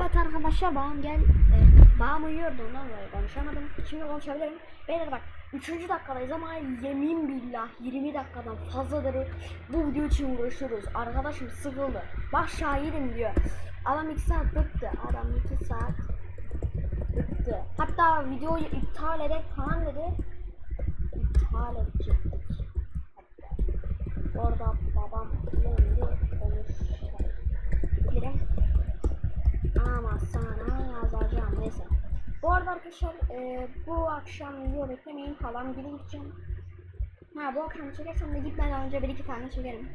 arkadaşlar babam gel. E, babam uyuyordu ondan dolayı konuşamadım. Şimdi konuşabilirim. Beyler bak 3. dakikadayız ama yemin billah 20 dakikadan fazladır bu video için uğraşıyoruz. Arkadaşım sıkıldı. Bak şahidim diyor. Adam 2 saat bıktı. Adam 2 saat bıktı. Hatta videoyu iptal edek falan dedi. İptal edecektik. Hatta. Orada babam yendi konuşabilirim. Ama sana yazacağım neyse. Bu arada arkadaşlar e, bu akşam video beklemeyin falan gideceğim. Ha bu akşam çekersem de gitmeden önce bir iki tane çekerim.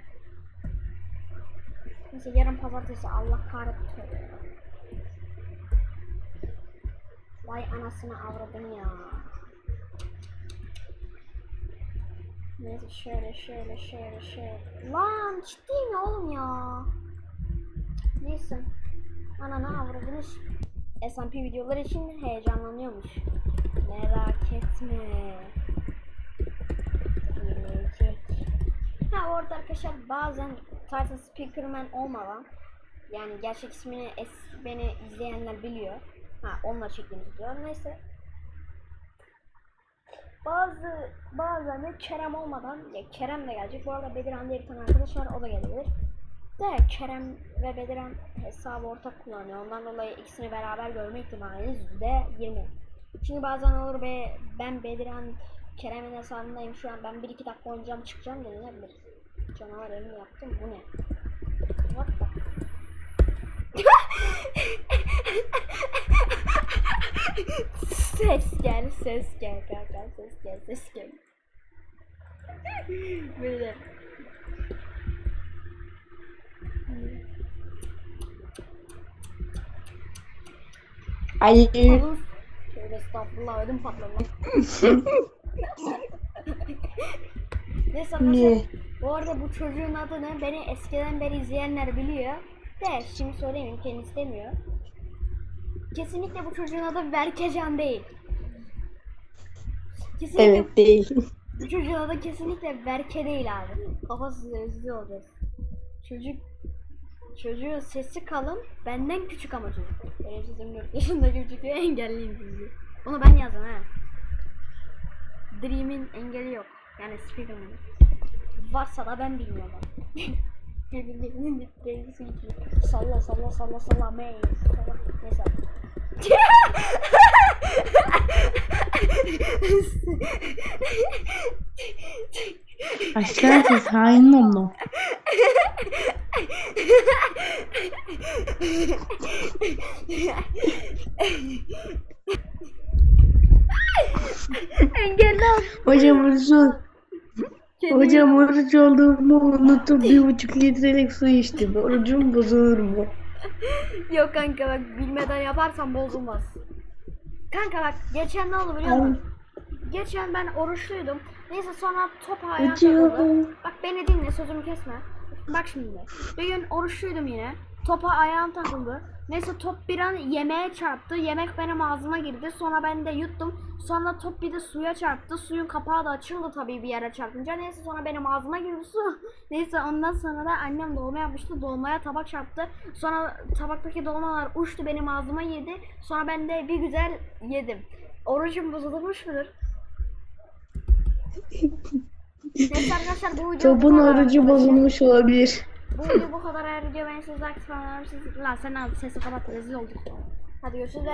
Neyse yarın pazartesi Allah kahretsin. Vay anasını avradım ya. Neyse şöyle şöyle şöyle şöyle. Lan ciddi mi oğlum ya? Neyse. Ananı avradınız. SMP videoları için heyecanlanıyormuş. Merak etme. Gelecek. Ha orada arkadaşlar bazen Titan Speakerman olmadan yani gerçek ismini es, beni izleyenler biliyor. Ha onlar çektiğimiz videolar neyse. Bazı bazen de Kerem olmadan ya Kerem de gelecek. Bu arada Bedirhan diye bir tane arkadaş var o da gelebilir. De Kerem ve Bedirhan hesabı ortak kullanıyor. Ondan dolayı ikisini beraber görme ihtimaliniz %20. Çünkü bazen olur be ben Bedirhan Kerem'in hesabındayım şu an ben 1-2 dakika oynayacağım çıkacağım denilebilir. Canavar elini yaptım bu ne? What the ses gel, ses gel kanka, ses gel, ses gel. Böyle. Havuz. Şöyle estağfurullah ödüm patladı. Neyse arkadaşlar. Bu arada bu çocuğun adını beni eskiden beri izleyenler biliyor. De şimdi söyleyeyim kendisi demiyor. Kesinlikle bu çocuğun adı Berkecan değil. Kesinlikle Evet değil. bu çocuğun adı kesinlikle Berke değil abi. Kafası özlü olacağız. Çocuk Çocuğun sesi kalın, benden küçük ama çocuk. Benim sesim 4 yaşındaki çocuk diyor, engelliyim diyor. Onu ben yazdım ha. Dream'in engeli yok. Yani speaker'ın. Varsa da ben bilmiyorum. Birbirlerinin derecesi gidiyor. Salla salla salla salla mey. Salla. Neyse. Aşklar siz hain olma. Engelli. Hocam orucu, hocam oruç olduğumu unutup bir buçuk litrelik su içtim. Orucum bozulur mu? Yok kanka bak bilmeden yaparsan bozulmaz. Kanka bak geçen ne oldu biliyor musun? Geçen ben oruçluydum. Neyse sonra top takıldı. Hocam. Bak beni dinle sözümü kesme. Bak şimdi. Bir gün oruçluydum yine. Topa ayağım takıldı. Neyse top bir an yemeğe çarptı. Yemek benim ağzıma girdi. Sonra ben de yuttum. Sonra top bir de suya çarptı. Suyun kapağı da açıldı tabii bir yere çarpınca. Neyse sonra benim ağzıma girdi su. Neyse ondan sonra da annem dolma yapmıştı. Dolmaya tabak çarptı. Sonra tabaktaki dolmalar uçtu benim ağzıma girdi. Sonra ben de bir güzel yedim. Orucum bozulmuş mudur? Neyse arkadaşlar bu video Topun bu kadar orucu arkadaşlar. bozulmuş olabilir. Bu video bu kadar. Eğer video beğendiyseniz like tıklamayı unutmayın. Lan sen al sesi kapat rezil olduk. Hadi görüşürüz.